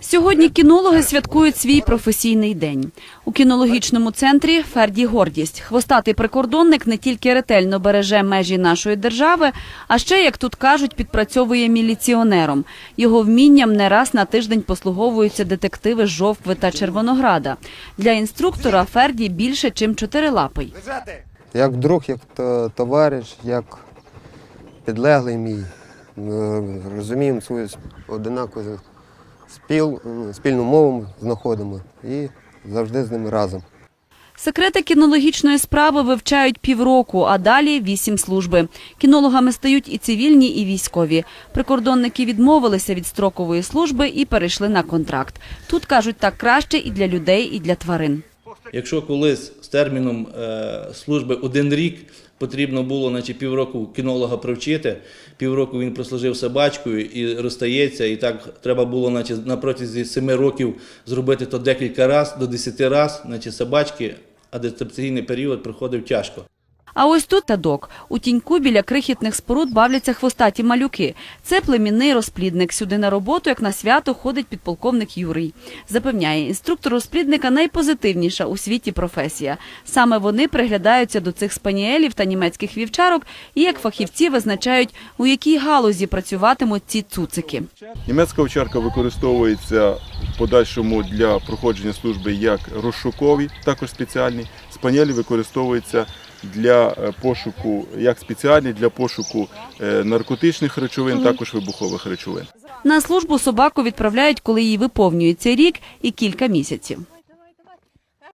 Сьогодні кінологи святкують свій професійний день. У кінологічному центрі Ферді гордість. Хвостатий прикордонник не тільки ретельно береже межі нашої держави, а ще, як тут кажуть, підпрацьовує міліціонером. Його вмінням не раз на тиждень послуговуються детективи Жовкви та Червонограда. Для інструктора Ферді більше, чим чотирилапий. Як друг, як товариш, як підлеглий мій. Розуміємо свою одинакову спіл, ну, спільну мову знаходимо і завжди з ними разом. Секрети кінологічної справи вивчають півроку, а далі вісім служби. Кінологами стають і цивільні, і військові. Прикордонники відмовилися від строкової служби і перейшли на контракт. Тут кажуть так краще і для людей, і для тварин. Якщо колись з терміном е, служби один рік потрібно було значить, півроку кінолога провчити, півроку він прослужив собачкою і розстається, і так треба було значить, на протязі семи років зробити то декілька разів, до десяти разів, значить, собачки, адаптаційний період проходив тяжко. А ось тут тадок. У тіньку біля крихітних споруд бавляться хвостаті малюки. Це племінний розплідник. Сюди на роботу, як на свято, ходить підполковник Юрій. Запевняє, інструктор розплідника найпозитивніша у світі професія. Саме вони приглядаються до цих спаніелів та німецьких вівчарок і як фахівці визначають, у якій галузі працюватимуть ці цуцики. Німецька овчарка використовується в подальшому для проходження служби як розшукові, також спеціальні. Спанелі використовуються для е, пошуку, як спеціальні для пошуку наркотичних речовин, також вибухових речовин. На службу собаку відправляють, коли їй виповнюється рік і кілька місяців.